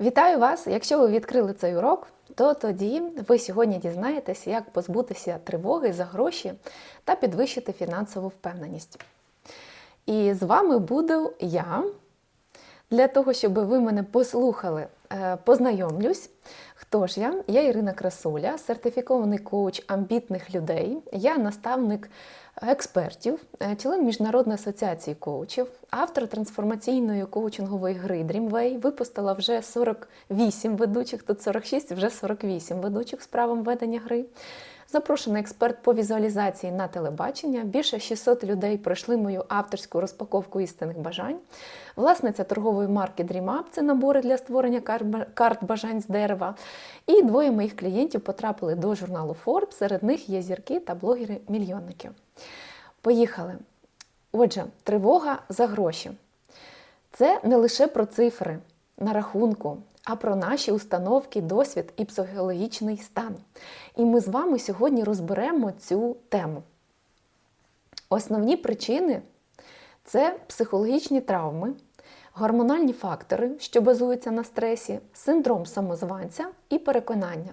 Вітаю вас! Якщо ви відкрили цей урок, то тоді ви сьогодні дізнаєтесь, як позбутися тривоги за гроші та підвищити фінансову впевненість. І з вами буду я. Для того, щоб ви мене послухали, е, познайомлюсь. Хто ж я? Я Ірина Красуля, сертифікований коуч амбітних людей. Я наставник експертів, е, член Міжнародної асоціації коучів, автор трансформаційної коучингової гри Dreamway. Випустила вже 48 ведучих, тут 46, вже 48 ведучих з правом ведення гри. Запрошений експерт по візуалізації на телебачення. Більше 600 людей пройшли мою авторську розпаковку істинних бажань. Власниця торгової марки DreamUp – це набори для створення карт бажань з дерева. І двоє моїх клієнтів потрапили до журналу Forbes. Серед них є зірки та блогери-мільйонники. Поїхали. Отже, тривога за гроші. Це не лише про цифри на рахунку, а про наші установки, досвід і психологічний стан. І ми з вами сьогодні розберемо цю тему. Основні причини це психологічні травми, гормональні фактори, що базуються на стресі, синдром самозванця і переконання.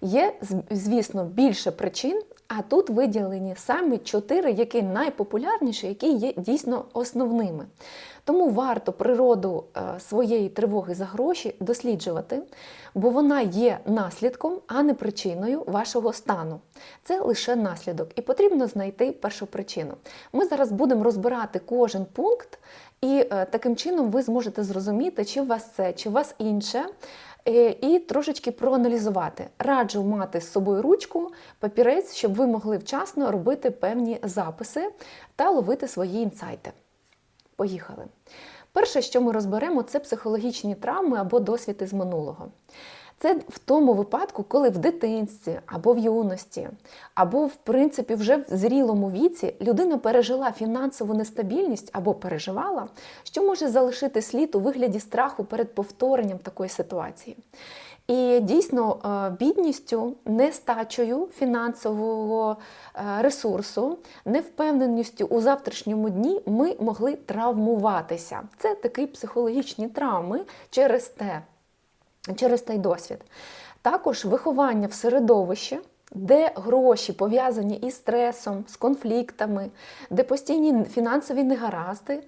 Є, звісно, більше причин, а тут виділені саме чотири, які найпопулярніші, які є дійсно основними. Тому варто природу е, своєї тривоги за гроші досліджувати, бо вона є наслідком, а не причиною вашого стану. Це лише наслідок, і потрібно знайти першу причину. Ми зараз будемо розбирати кожен пункт, і е, таким чином ви зможете зрозуміти, чи у вас це, чи у вас інше. Е, і трошечки проаналізувати. Раджу мати з собою ручку, папірець, щоб ви могли вчасно робити певні записи та ловити свої інсайти. Поїхали. Перше, що ми розберемо, це психологічні травми або досвід із минулого. Це в тому випадку, коли в дитинстві або в юності, або, в принципі, вже в зрілому віці людина пережила фінансову нестабільність або переживала, що може залишити слід у вигляді страху перед повторенням такої ситуації. І дійсно е, бідністю, нестачею фінансового е, ресурсу, невпевненістю у завтрашньому дні ми могли травмуватися. Це такі психологічні травми через те через той досвід. Також виховання в середовищі, де гроші пов'язані із стресом, з конфліктами, де постійні фінансові негаразди,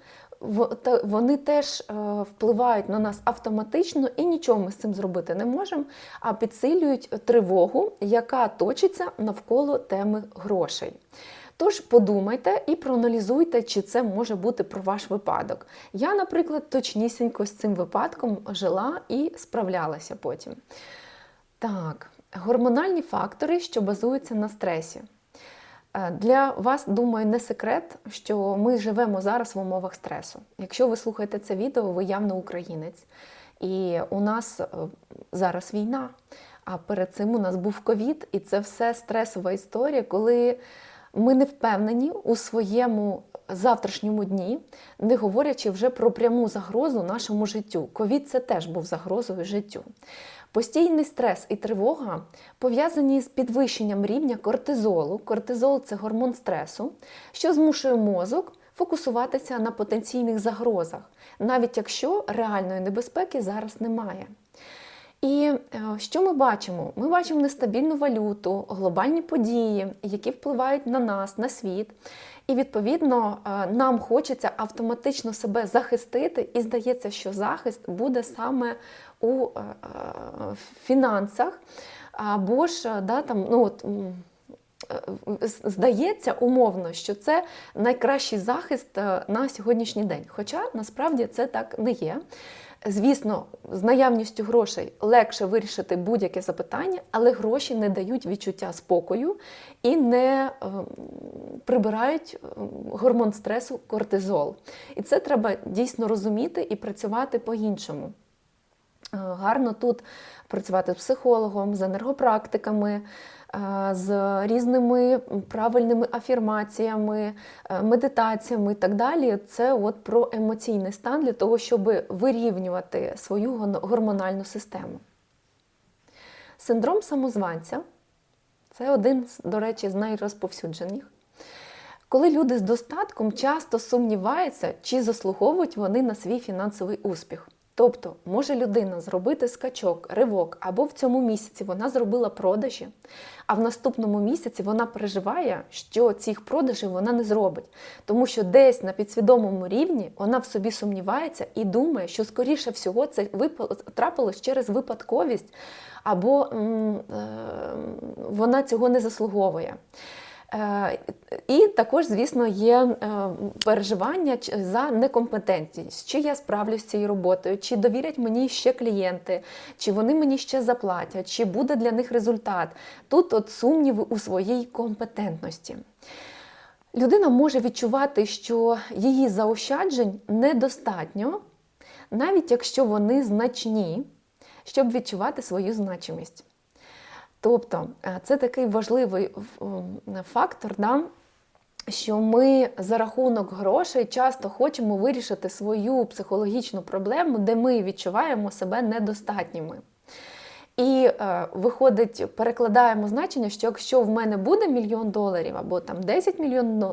вони теж е, впливають на нас автоматично і нічого ми з цим зробити не можемо, а підсилюють тривогу, яка точиться навколо теми грошей. Тож подумайте і проаналізуйте, чи це може бути про ваш випадок. Я, наприклад, точнісінько з цим випадком жила і справлялася потім. Так, гормональні фактори, що базуються на стресі. Е, для вас, думаю, не секрет, що ми живемо зараз в умовах стресу. Якщо ви слухаєте це відео, ви явно українець. І у нас е, зараз війна. А перед цим у нас був ковід, і це все стресова історія, коли ми не впевнені у своєму завтрашньому дні, не говорячи вже про пряму загрозу нашому життю. Ковід це теж був загрозою життю. Постійний стрес і тривога пов'язані з підвищенням рівня кортизолу. Кортизол це гормон стресу, що змушує мозок фокусуватися на потенційних загрозах, навіть якщо реальної небезпеки зараз немає. І е, що ми бачимо? Ми бачимо нестабільну валюту, глобальні події, які впливають на нас, на світ. І, відповідно, е, нам хочеться автоматично себе захистити, і здається, що захист буде саме у е, фінансах. Або ж да, там, ну, от, здається умовно, що це найкращий захист на сьогоднішній день. Хоча насправді це так не є. Звісно, з наявністю грошей легше вирішити будь-яке запитання, але гроші не дають відчуття спокою і не е, прибирають е, гормон стресу кортизол. І це треба дійсно розуміти і працювати по-іншому. Е, гарно тут працювати з психологом, з енергопрактиками з різними правильними афірмаціями, е, медитаціями і так далі. Це от про емоційний стан для того, щоб вирівнювати свою гормональну систему. Синдром самозванця це один, до речі, з найрозповсюджених. Коли люди з достатком часто сумніваються, чи заслуговують вони на свій фінансовий успіх. Тобто може людина зробити скачок, ривок, або в цьому місяці вона зробила продажі, а в наступному місяці вона переживає, що цих продажів вона не зробить. Тому що десь на підсвідомому рівні вона в собі сумнівається і думає, що скоріше всього це трапилось через випадковість, або м, е, вона цього не заслуговує. Е, і також, звісно, є е, переживання за некомпетентність, чи я справлюсь з цією роботою, чи довірять мені ще клієнти, чи вони мені ще заплатять, чи буде для них результат. Тут от сумніви у своїй компетентності. Людина може відчувати, що її заощаджень недостатньо, навіть якщо вони значні, щоб відчувати свою значимість. Тобто е, це такий важливий фактор, да, що ми за рахунок грошей часто хочемо вирішити свою психологічну проблему, де ми відчуваємо себе недостатніми. І е, виходить, перекладаємо значення, що якщо в мене буде мільйон доларів або там 10 мільйон,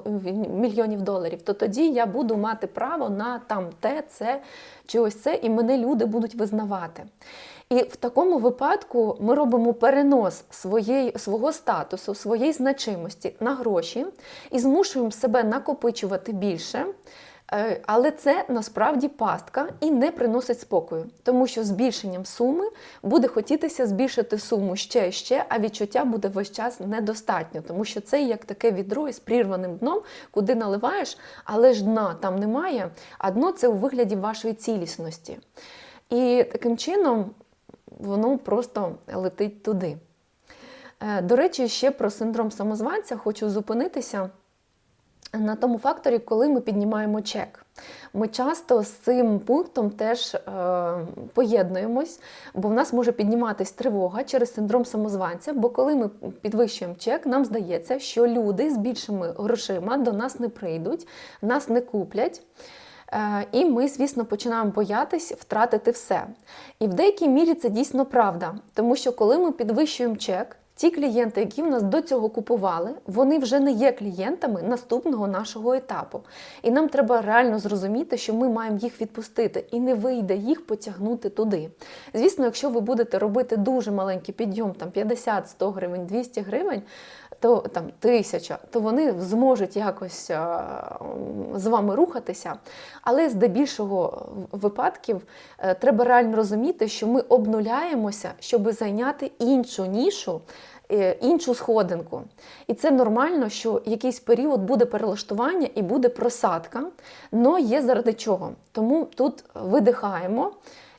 мільйонів доларів, то тоді я буду мати право на там те, це чи ось це, і мене люди будуть визнавати. І в такому випадку ми робимо перенос своєї, свого статусу, своєї значимості на гроші і змушуємо себе накопичувати більше. Е, але це насправді пастка і не приносить спокою, тому що збільшенням суми буде хотітися збільшити суму ще і ще, а відчуття буде весь час недостатньо, тому що це як таке відро із прірваним дном, куди наливаєш, але ж дна там немає, а дно це у вигляді вашої цілісності. І таким чином воно просто летить туди. Е, до речі, ще про синдром самозванця хочу зупинитися на тому факторі, коли ми піднімаємо чек. Ми часто з цим пунктом теж е, поєднуємось, бо в нас може підніматись тривога через синдром самозванця. Бо коли ми підвищуємо чек, нам здається, що люди з більшими грошима до нас не прийдуть, нас не куплять. Е, і ми, звісно, починаємо боятись втратити все. І в деякій мірі це дійсно правда, тому що коли ми підвищуємо чек, Ті клієнти, які в нас до цього купували, вони вже не є клієнтами наступного нашого етапу. І нам треба реально зрозуміти, що ми маємо їх відпустити, і не вийде їх потягнути туди. Звісно, якщо ви будете робити дуже маленький підйом, там 50, 100 гривень, 200 гривень, то там тисяча, то вони зможуть якось з вами рухатися. Але здебільшого випадків е, треба реально розуміти, що ми обнуляємося, щоб зайняти іншу нішу. Е, іншу сходинку. І це нормально, що якийсь період буде перелаштування і буде просадка, але є заради чого. Тому тут видихаємо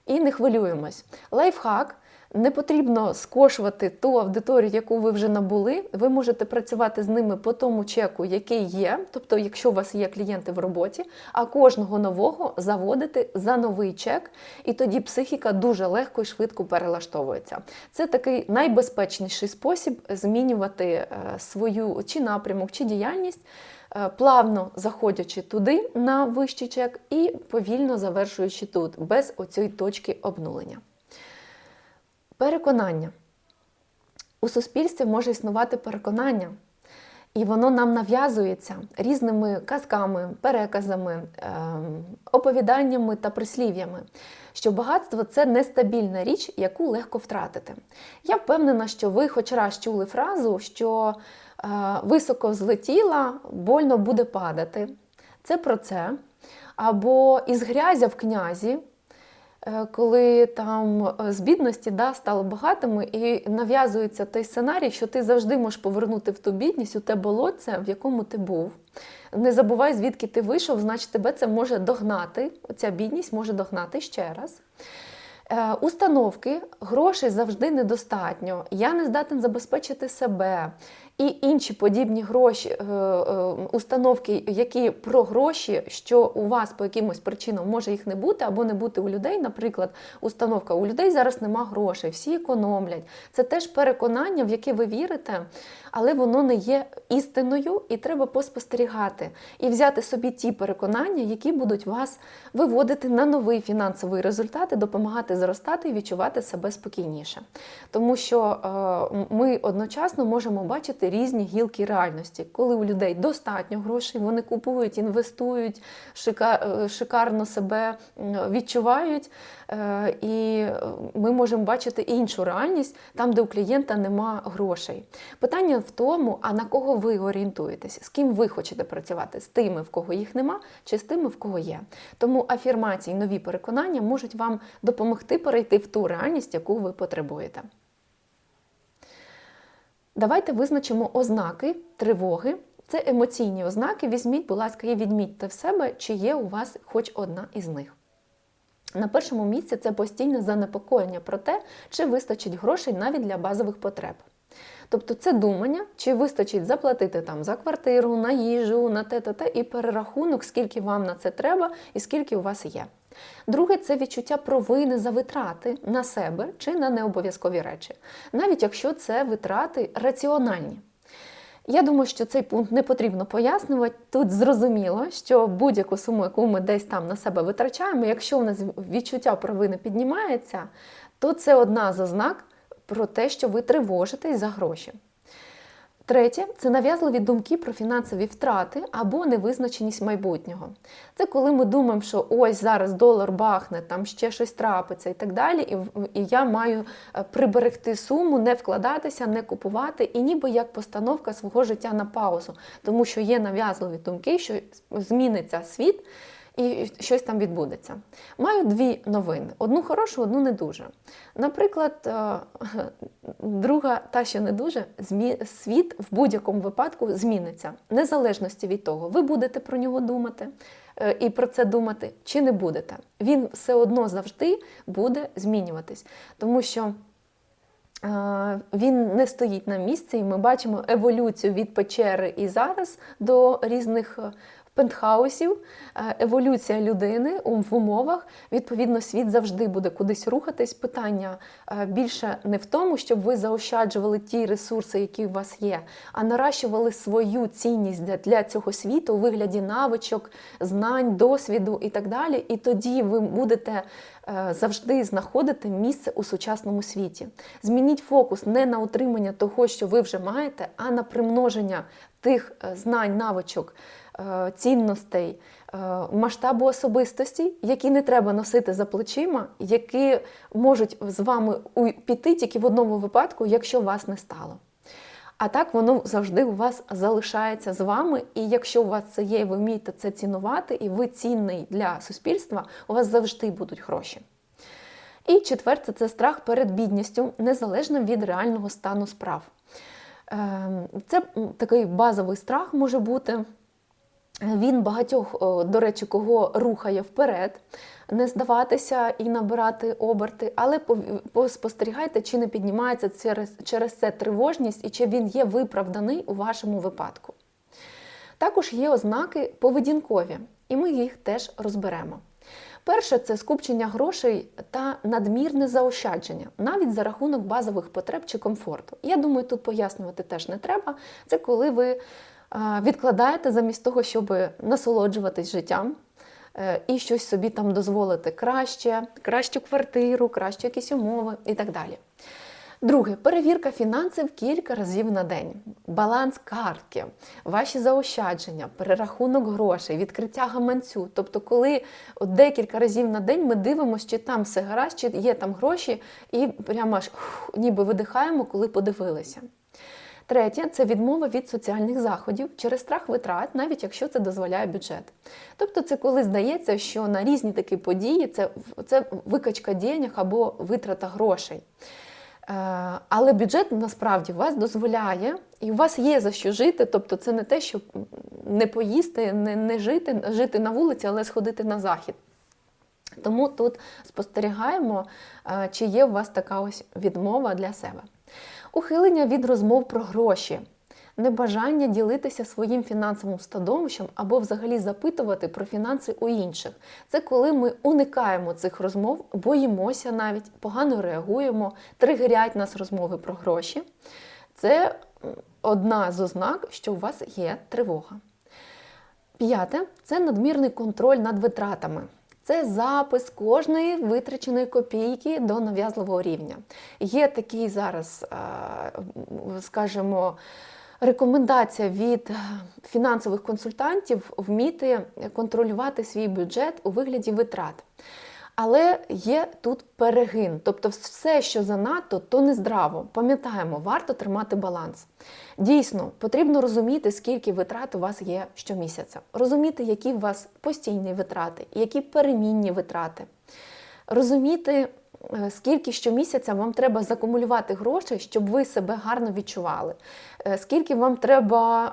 і не хвилюємось. Лайфхак не потрібно скошувати ту аудиторію, яку ви вже набули. Ви можете працювати з ними по тому чеку, який є, тобто, якщо у вас є клієнти в роботі, а кожного нового заводити за новий чек, і тоді психіка дуже легко і швидко перелаштовується. Це такий найбезпечніший спосіб змінювати е, свою чи напрямок, чи діяльність. Е, плавно заходячи туди на вищий чек і повільно завершуючи тут, без оцієї точки обнулення. Переконання. У суспільстві може існувати переконання, і воно нам нав'язується різними казками, переказами, ем, оповіданнями та прислів'ями, що багатство це нестабільна річ, яку легко втратити. Я впевнена, що ви хоч раз чули фразу, що е, високо взлетіла, больно буде падати. Це про це. Або із грязя в князі. Е, коли там е, з бідності да, стало багатими, і нав'язується той сценарій, що ти завжди можеш повернути в ту бідність, у те болотце, в якому ти був. Не забувай, звідки ти вийшов, значить тебе це може догнати. Ця бідність може догнати ще раз. Е, установки грошей завжди недостатньо. Я не здатен забезпечити себе і інші подібні гроші, е, е, установки, які про гроші, що у вас по якимось причинам може їх не бути, або не бути у людей. Наприклад, установка у людей зараз нема грошей, всі економлять. Це теж переконання, в яке ви вірите, але воно не є істиною, і треба поспостерігати і взяти собі ті переконання, які будуть вас виводити на новий фінансовий результат і допомагати зростати і відчувати себе спокійніше. Тому що е, ми одночасно можемо бачити різні гілки реальності. Коли у людей достатньо грошей, вони купують, інвестують, е, шикарно себе відчувають. Е, І ми можемо бачити іншу реальність, там, де у клієнта нема грошей. Питання в тому, а на кого ви орієнтуєтесь, з ким ви хочете працювати, з тими, в кого їх нема, чи з тими, в кого є. Тому афірмації, нові переконання можуть вам допомогти перейти в ту реальність, яку ви потребуєте. Давайте визначимо ознаки тривоги. Це емоційні ознаки. Візьміть, будь ласка, і відмітьте в себе, чи є у вас хоч одна із них. На першому місці це постійне занепокоєння про те, чи вистачить грошей навіть для базових потреб. Тобто це думання, чи вистачить заплатити там за квартиру, на їжу, на те, те, те, і перерахунок, скільки вам на це треба і скільки у вас є. Друге це відчуття провини за витрати на себе чи на необов'язкові речі, навіть якщо це витрати раціональні. Я думаю, що цей пункт не потрібно пояснювати. Тут зрозуміло, що будь-яку суму, яку ми десь там на себе витрачаємо, якщо у нас відчуття провини піднімається, то це одна з ознак про те, що ви тривожитесь за гроші. Третє це нав'язливі думки про фінансові втрати або невизначеність майбутнього. Це коли ми думаємо, що ось зараз долар бахне, там ще щось трапиться і так далі, і, і я маю е, приберегти суму, не вкладатися, не купувати, і ніби як постановка свого життя на паузу, тому що є нав'язливі думки, що зміниться світ. І щось там відбудеться. Маю дві новини: одну хорошу, одну не дуже. Наприклад, е, друга, та, що не дуже, світ в будь-якому випадку зміниться, незалежності від того, ви будете про нього думати е, і про це думати, чи не будете. Він все одно завжди буде змінюватись, тому що. Е, Він не стоїть на місці, і ми бачимо еволюцію від печери і зараз до різних пентхаусів, Е, еволюція людини в умовах. Відповідно, світ завжди буде кудись рухатись. Питання е, більше не в тому, щоб ви заощаджували ті ресурси, які у вас є, а наращували свою цінність для, цього світу у вигляді навичок, знань, досвіду і так далі. І тоді ви будете е, завжди знаходити місце у сучасному світі. Змініть фокус не на утримання того, що ви вже маєте, а на примноження тих знань, навичок, цінностей, е, масштабу особистості, які не треба носити за плечима, які можуть з вами піти тільки в одному випадку, якщо вас не стало. А так воно завжди у вас залишається з вами, і якщо у вас це є, ви вмієте це цінувати, і ви цінний для суспільства, у вас завжди будуть гроші. І четверте це страх перед бідністю, незалежно від реального стану справ. Ем, Це такий базовий страх може бути. Він багатьох, до речі, кого рухає вперед, не здаватися і набирати оберти, але поспостерігайте, чи не піднімається через, через це тривожність і чи він є виправданий у вашому випадку. Також є ознаки поведінкові, і ми їх теж розберемо. Перше це скупчення грошей та надмірне заощадження, навіть за рахунок базових потреб чи комфорту. Я думаю, тут пояснювати теж не треба. Це коли ви відкладаєте замість того, щоб насолоджуватись життям е, і щось собі там дозволити краще, кращу квартиру, кращі якісь умови і так далі. Друге, перевірка фінансів кілька разів на день, баланс картки, ваші заощадження, перерахунок грошей, відкриття гаманцю. Тобто, коли декілька разів на день ми дивимося, чи там все гаразд, чи є там гроші, і прямо аж ух, ніби видихаємо, коли подивилися. Третє це відмова від соціальних заходів через страх витрат, навіть якщо це дозволяє бюджет. Тобто, це коли здається, що на різні такі події це, це викачка денег або витрата грошей. Е, Але бюджет насправді вас дозволяє, і у вас є за що жити. Тобто, це не те, щоб не поїсти, не, не жити, жити на вулиці, але сходити на захід. Тому тут спостерігаємо, е, чи є у вас така ось відмова для себе. Ухилення від розмов про гроші, небажання ділитися своїм фінансовим становищем або взагалі запитувати про фінанси у інших. Це коли ми уникаємо цих розмов, боїмося навіть, погано реагуємо, тригерять нас розмови про гроші. Це одна з ознак, що у вас є тривога. П'яте це надмірний контроль над витратами. Це запис кожної витраченої копійки до нав'язливого рівня. Є такий зараз, е, скажімо, рекомендація від е, фінансових консультантів вміти контролювати свій бюджет у вигляді витрат. Але є тут перегин, тобто все, що занадто, то не здраво. Пам'ятаємо, варто тримати баланс. Дійсно, потрібно розуміти, скільки витрат у вас є щомісяця, розуміти, які у вас постійні витрати, які перемінні витрати, розуміти, скільки щомісяця вам треба закумулювати грошей, щоб ви себе гарно відчували, е, скільки вам треба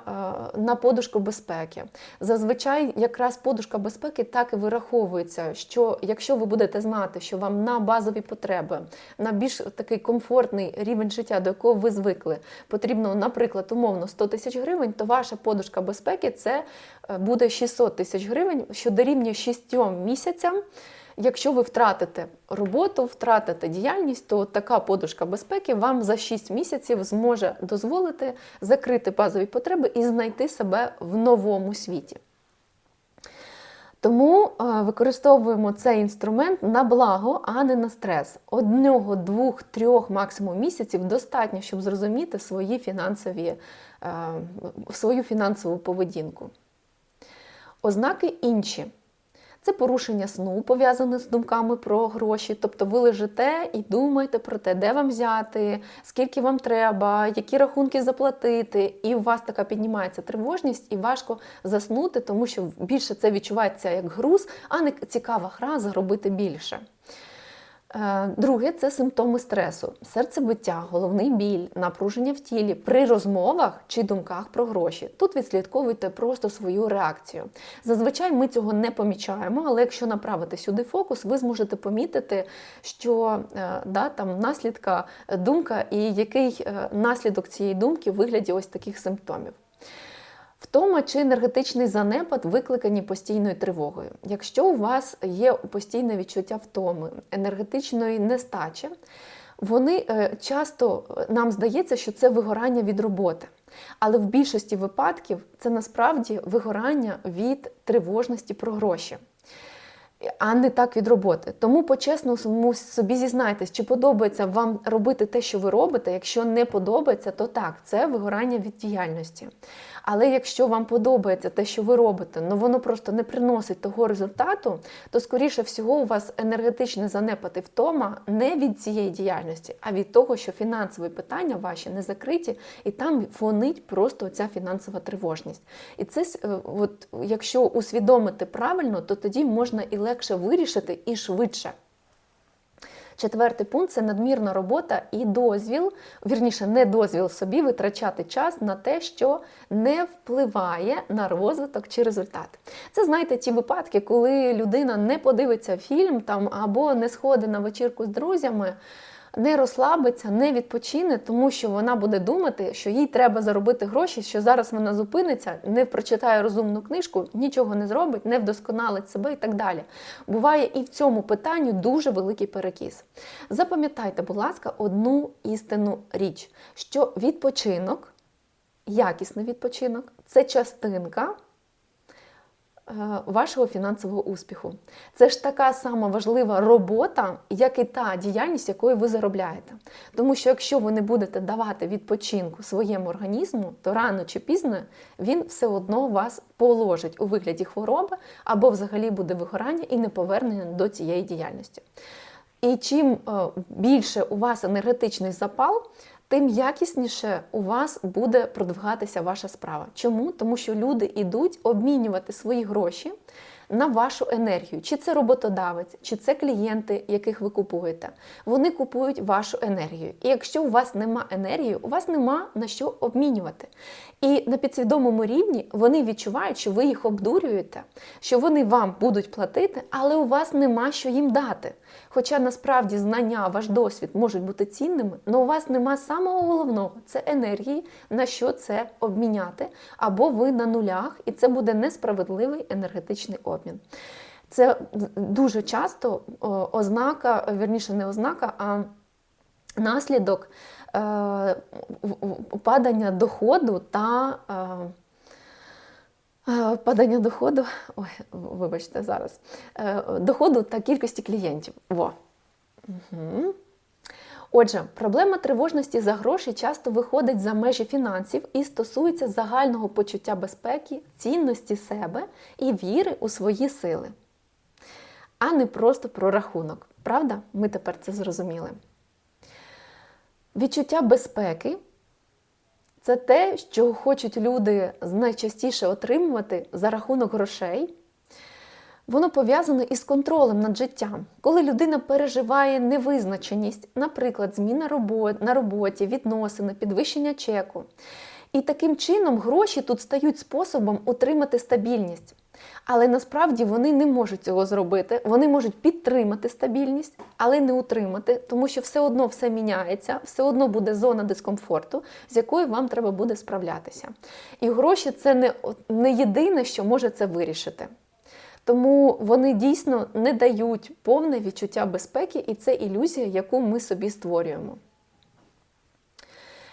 е, на подушку безпеки. Зазвичай якраз подушка безпеки так і вираховується, що якщо ви будете знати, що вам на базові потреби, на більш такий комфортний рівень життя, до якого ви звикли, потрібно, наприклад, умовно 100 тисяч гривень, то ваша подушка безпеки це буде 600 тисяч гривень, що дорівнює 6 місяцям. Якщо ви втратите роботу, втратите діяльність, то така подушка безпеки вам за 6 місяців зможе дозволити закрити базові потреби і знайти себе в новому світі. Тому е, використовуємо цей інструмент на благо, а не на стрес. Одного, двох, трьох максимум місяців достатньо, щоб зрозуміти свої фінансові, е, свою фінансову поведінку. Ознаки інші. Це порушення сну, пов'язане з думками про гроші. Тобто ви лежите і думаєте про те, де вам взяти, скільки вам треба, які рахунки заплатити. І у вас така піднімається тривожність, і важко заснути, тому що більше це відчувається як груз, а не цікава гра заробити більше. Е, друге це симптоми стресу, серцебиття, головний біль, напруження в тілі при розмовах чи думках про гроші. Тут відслідковуйте просто свою реакцію. Зазвичай ми цього не помічаємо, але якщо направити сюди фокус, ви зможете помітити, що е, да, там наслідка думка і який е, наслідок цієї думки в вигляді ось таких симптомів. Втома чи енергетичний занепад викликані постійною тривогою. Якщо у вас є постійне відчуття втоми, енергетичної нестачі, вони е, часто е, нам здається, що це вигорання від роботи. Але в більшості випадків це насправді вигорання від тривожності про гроші а не так від роботи. Тому по-чесному собі зізнайтесь, чи подобається вам робити те, що ви робите. Якщо не подобається, то так, це вигорання від діяльності. Але якщо вам подобається те, що ви робите, але воно просто не приносить того результату, то, скоріше всього, у вас енергетичне занепад і втома не від цієї діяльності, а від того, що фінансові питання ваші не закриті, і там фонить просто ця фінансова тривожність. І це, е, от, якщо усвідомити правильно, то тоді можна і легше вирішити і швидше. Четвертий пункт це надмірна робота і дозвіл, вірніше, не дозвіл собі витрачати час на те, що не впливає на розвиток чи результат. Це знаєте ті випадки, коли людина не подивиться фільм там або не сходить на вечірку з друзями не розслабиться, не відпочине, тому що вона буде думати, що їй треба заробити гроші, що зараз вона зупиниться, не прочитає розумну книжку, нічого не зробить, не вдосконалить себе і так далі. Буває і в цьому питанні дуже великий перекіс. Запам'ятайте, будь ласка, одну істинну річ, що відпочинок, якісний відпочинок це частинка. Е, вашого фінансового успіху. Це ж така сама важлива робота, як і та діяльність, якою ви заробляєте. Тому що якщо ви не будете давати відпочинку своєму організму, то рано чи пізно він все одно вас положить у вигляді хвороби або взагалі буде вигорання і неповернення до цієї діяльності. І чим е, більше у вас енергетичний запал, тим якісніше у вас буде продвигатися ваша справа. Чому? Тому що люди йдуть обмінювати свої гроші на вашу енергію. Чи це роботодавець, чи це клієнти, яких ви купуєте. Вони купують вашу енергію. І якщо у вас нема енергії, у вас нема на що обмінювати. І на підсвідомому рівні вони відчувають, що ви їх обдурюєте, що вони вам будуть платити, але у вас нема що їм дати. Хоча насправді знання, ваш досвід можуть бути цінними, але у вас нема самого головного це енергії, на що це обміняти, або ви на нулях, і це буде несправедливий енергетичний обмін. Це дуже часто ознака, верніше, не ознака, а наслідок падання доходу та е, Е, падання доходу, ой, вибачте, зараз, е, доходу та кількості клієнтів. Во. Угу. Отже, проблема тривожності за гроші часто виходить за межі фінансів і стосується загального почуття безпеки, цінності себе і віри у свої сили, а не просто про рахунок. Правда? Ми тепер це зрозуміли. Відчуття безпеки це те, що хочуть люди найчастіше отримувати за рахунок грошей. Воно пов'язано із контролем над життям. Коли людина переживає невизначеність, наприклад, зміна на роботі, відносини, підвищення чеку. І таким чином гроші тут стають способом утримати стабільність. Але насправді вони не можуть цього зробити. Вони можуть підтримати стабільність, але не утримати, тому що все одно все міняється, все одно буде зона дискомфорту, з якою вам треба буде справлятися. І гроші це не, не єдине, що може це вирішити. Тому вони дійсно не дають повне відчуття безпеки, і це ілюзія, яку ми собі створюємо.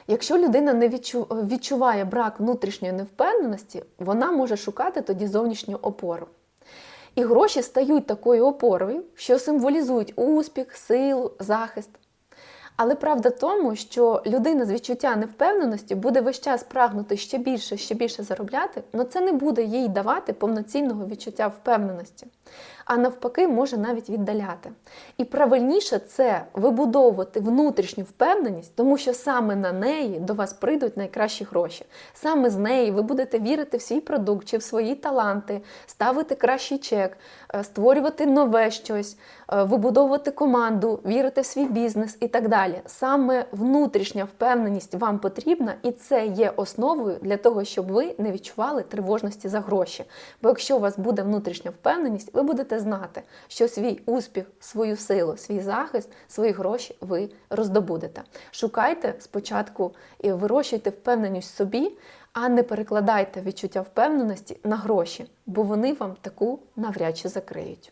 Якщо людина не відчуває брак внутрішньої невпевненості, вона може шукати тоді зовнішню опору. І гроші стають такою опорою, що символізують успіх, силу, захист. Але правда в тому, що людина з відчуття невпевненості буде весь час прагнути ще більше, ще більше заробляти, але це не буде їй давати повноцінного відчуття впевненості, а навпаки, може навіть віддаляти. І правильніше це вибудовувати внутрішню впевненість, тому що саме на неї до вас прийдуть найкращі гроші. Саме з неї ви будете вірити в свій продукт чи в свої таланти, ставити кращий чек, е, створювати нове щось, е, вибудовувати команду, вірити в свій бізнес і так далі далі. Саме внутрішня впевненість вам потрібна, і це є основою для того, щоб ви не відчували тривожності за гроші. Бо якщо у вас буде внутрішня впевненість, ви будете знати, що свій успіх, свою силу, свій захист, свої гроші ви роздобудете. Шукайте спочатку і вирощуйте впевненість в собі. А не перекладайте відчуття впевненості на гроші, бо вони вам таку навряд чи закриють.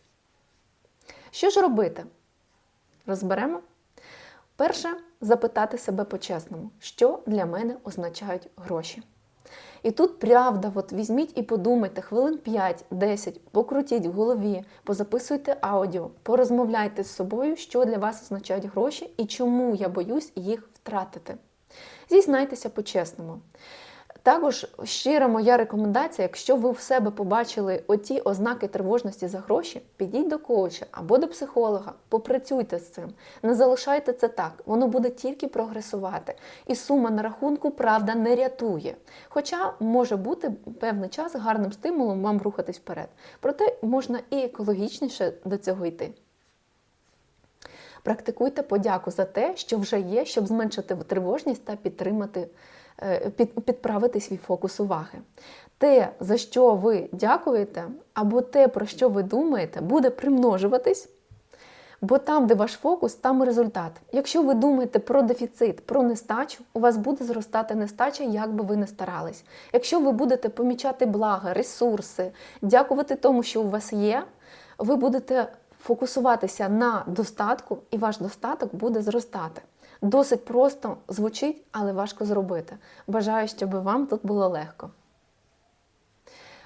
Що ж робити? Розберемо? Перше запитати себе по-чесному, що для мене означають гроші. І тут правда, от візьміть і подумайте хвилин 5-10, покрутіть в голові, позаписуйте аудіо, порозмовляйте з собою, що для вас означають гроші і чому я боюсь їх втратити. Зізнайтеся по-чесному. Також щира моя рекомендація, якщо ви в себе побачили оті ознаки тривожності за гроші, підіть до коуча або до психолога, попрацюйте з цим. Не залишайте це так, воно буде тільки прогресувати. І сума на рахунку, правда, не рятує. Хоча може бути певний час гарним стимулом вам рухатись вперед. Проте можна і екологічніше до цього йти. Практикуйте подяку за те, що вже є, щоб зменшити тривожність та підтримати. Е, підправити свій фокус уваги. Те, за що ви дякуєте, або те, про що ви думаєте, буде примножуватись. Бо там, де ваш фокус, там результат. Якщо ви думаєте про дефіцит, про нестачу, у вас буде зростати нестача, як би ви не старались. Якщо ви будете помічати блага, ресурси, дякувати тому, що у вас є, ви будете фокусуватися на достатку, і ваш достаток буде зростати. Досить просто звучить, але важко зробити. Бажаю, щоб вам тут було легко.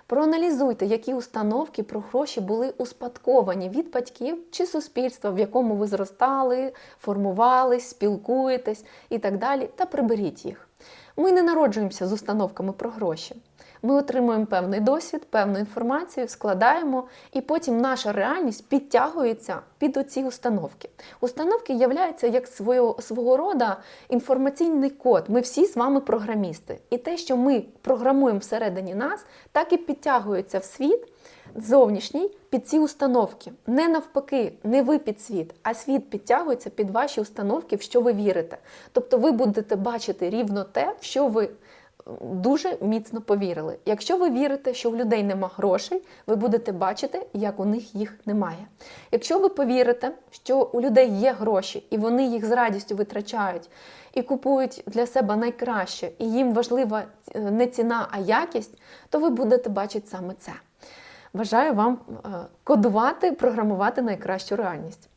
Проаналізуйте, які установки про гроші були успадковані від батьків чи суспільства, в якому ви зростали, формувались, спілкуєтесь і так далі, та приберіть їх. Ми не народжуємося з установками про гроші. Ми отримуємо певний досвід, певну інформацію, складаємо, і потім наша реальність підтягується під оці установки. Установки являються як свого, свого роду інформаційний код. Ми всі з вами програмісти. І те, що ми програмуємо всередині нас, так і підтягується в світ. Зовнішній під ці установки. Не навпаки, не ви під світ, а світ підтягується під ваші установки, в що ви вірите. Тобто ви будете бачити рівно те, в що ви дуже міцно повірили. Якщо ви вірите, що в людей нема грошей, ви будете бачити, як у них їх немає. Якщо ви повірите, що у людей є гроші, і вони їх з радістю витрачають і купують для себе найкраще, і їм важлива е, не ціна, а якість, то ви будете бачити саме це. Бажаю вам е, кодувати, програмувати найкращу реальність.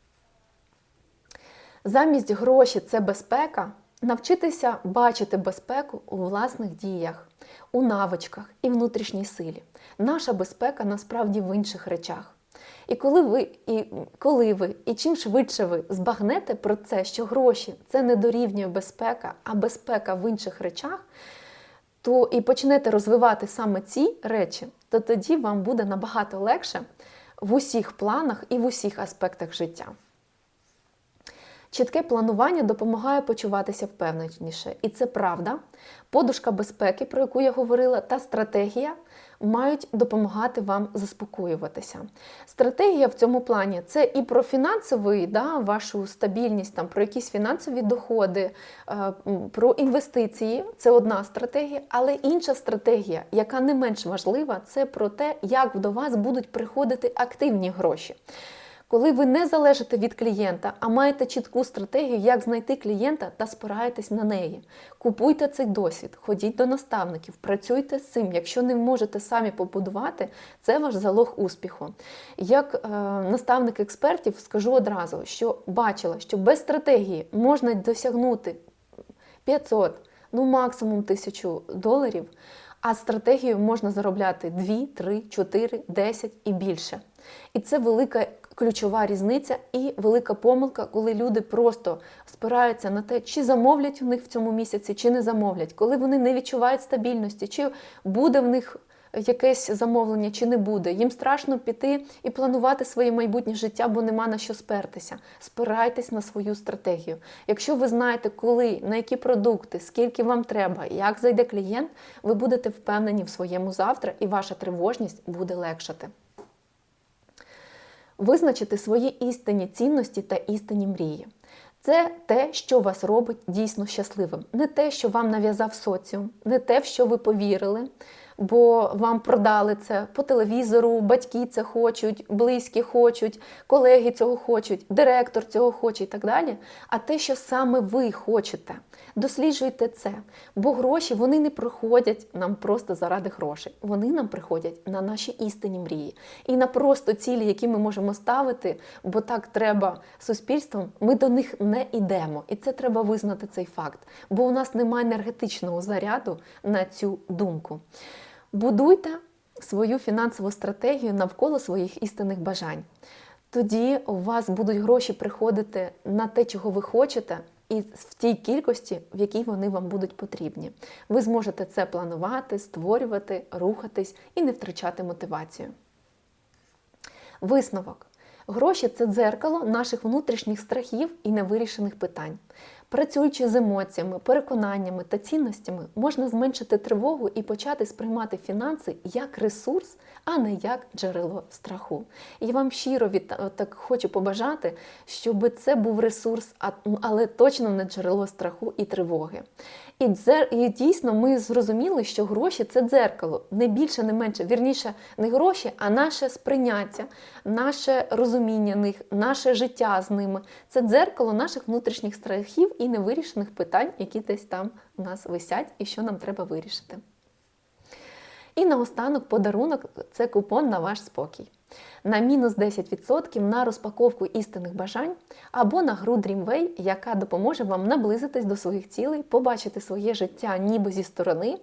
Замість гроші це безпека. Навчитися бачити безпеку у власних діях, у навичках і внутрішній силі. Наша безпека насправді в інших речах. І коли ви, і коли ви, і чим швидше ви збагнете про це, що гроші це не дорівнює безпека, а безпека в інших речах, то і почнете розвивати саме ці речі, то тоді вам буде набагато легше в усіх планах і в усіх аспектах життя. Чітке планування допомагає почуватися впевненіше. І це правда. Подушка безпеки, про яку я говорила, та стратегія мають допомагати вам заспокоюватися. Стратегія в цьому плані це і про фінансовий, да, вашу стабільність, там, про якісь фінансові доходи, е, про інвестиції це одна стратегія, але інша стратегія, яка не менш важлива, це про те, як до вас будуть приходити активні гроші. Коли ви не залежите від клієнта, а маєте чітку стратегію, як знайти клієнта та спираєтесь на неї. Купуйте цей досвід, ходіть до наставників, працюйте з цим. Якщо не можете самі побудувати, це ваш залог успіху. Як е, наставник експертів скажу одразу, що бачила, що без стратегії можна досягнути 500, ну максимум 1000 доларів, а стратегією можна заробляти 2, 3, 4, 10 і більше. І це велика ключова різниця і велика помилка, коли люди просто спираються на те, чи замовлять у них в цьому місяці, чи не замовлять, коли вони не відчувають стабільності, чи буде в них. Якесь замовлення чи не буде. Їм страшно піти і планувати своє майбутнє життя, бо нема на що спертися. Спирайтесь на свою стратегію. Якщо ви знаєте, коли, на які продукти, скільки вам треба, як зайде клієнт, ви будете впевнені в своєму завтра, і ваша тривожність буде легшати. Визначити свої істинні цінності та істинні мрії. Це те, що вас робить дійсно щасливим. Не те, що вам нав'язав соціум, не те, в що ви повірили, бо вам продали це по телевізору, батьки це хочуть, близькі хочуть, колеги цього хочуть, директор цього хоче і так далі. А те, що саме ви хочете. Досліджуйте це, бо гроші вони не приходять нам просто заради грошей. Вони нам приходять на наші істинні мрії. І на просто цілі, які ми можемо ставити, бо так треба суспільством, ми до них не йдемо. І це треба визнати цей факт. Бо у нас немає енергетичного заряду на цю думку. Будуйте свою фінансову стратегію навколо своїх істинних бажань. Тоді у вас будуть гроші приходити на те, чого ви хочете, і в тій кількості, в якій вони вам будуть потрібні. Ви зможете це планувати, створювати, рухатись і не втрачати мотивацію. Висновок. Гроші це дзеркало наших внутрішніх страхів і невирішених питань. Працюючи з емоціями, переконаннями та цінностями, можна зменшити тривогу і почати сприймати фінанси як ресурс, а не як джерело страху. І вам щиро від так хочу побажати, щоб це був ресурс, але точно не джерело страху і тривоги. І дзер... і дійсно ми зрозуміли, що гроші це дзеркало, не більше, не менше. Вірніше, не гроші, а наше сприйняття, наше розуміння них, наше життя з ними. Це дзеркало наших внутрішніх страхів і невирішених питань, які десь там у нас висять і що нам треба вирішити. І наостанок подарунок це купон на ваш спокій. На мінус 10% на розпаковку істинних бажань або на гру Dreamway, яка допоможе вам наблизитись до своїх цілей, побачити своє життя ніби зі сторони,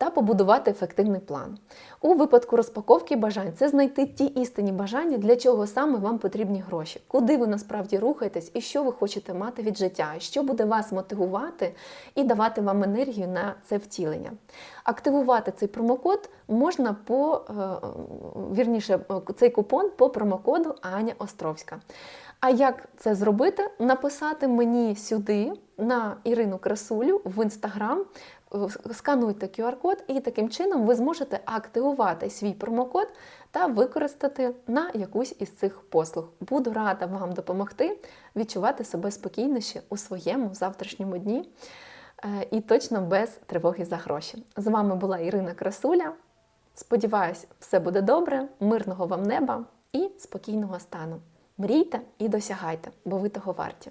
та побудувати ефективний план. У випадку розпаковки бажань це знайти ті істинні бажання, для чого саме вам потрібні гроші, куди ви насправді рухаєтесь і що ви хочете мати від життя, що буде вас мотивувати і давати вам енергію на це втілення. Активувати цей промокод можна по е, вірніше, цей купон по промокоду Аня Островська. А як це зробити? Написати мені сюди на Ірину Красулю в інстаграм скануйте QR-код, і таким чином ви зможете активувати свій промокод та використати на якусь із цих послуг. Буду рада вам допомогти відчувати себе спокійніше у своєму завтрашньому дні е, і точно без тривоги за гроші. З вами була Ірина Красуля. Сподіваюсь, все буде добре, мирного вам неба і спокійного стану. Мрійте і досягайте, бо ви того варті.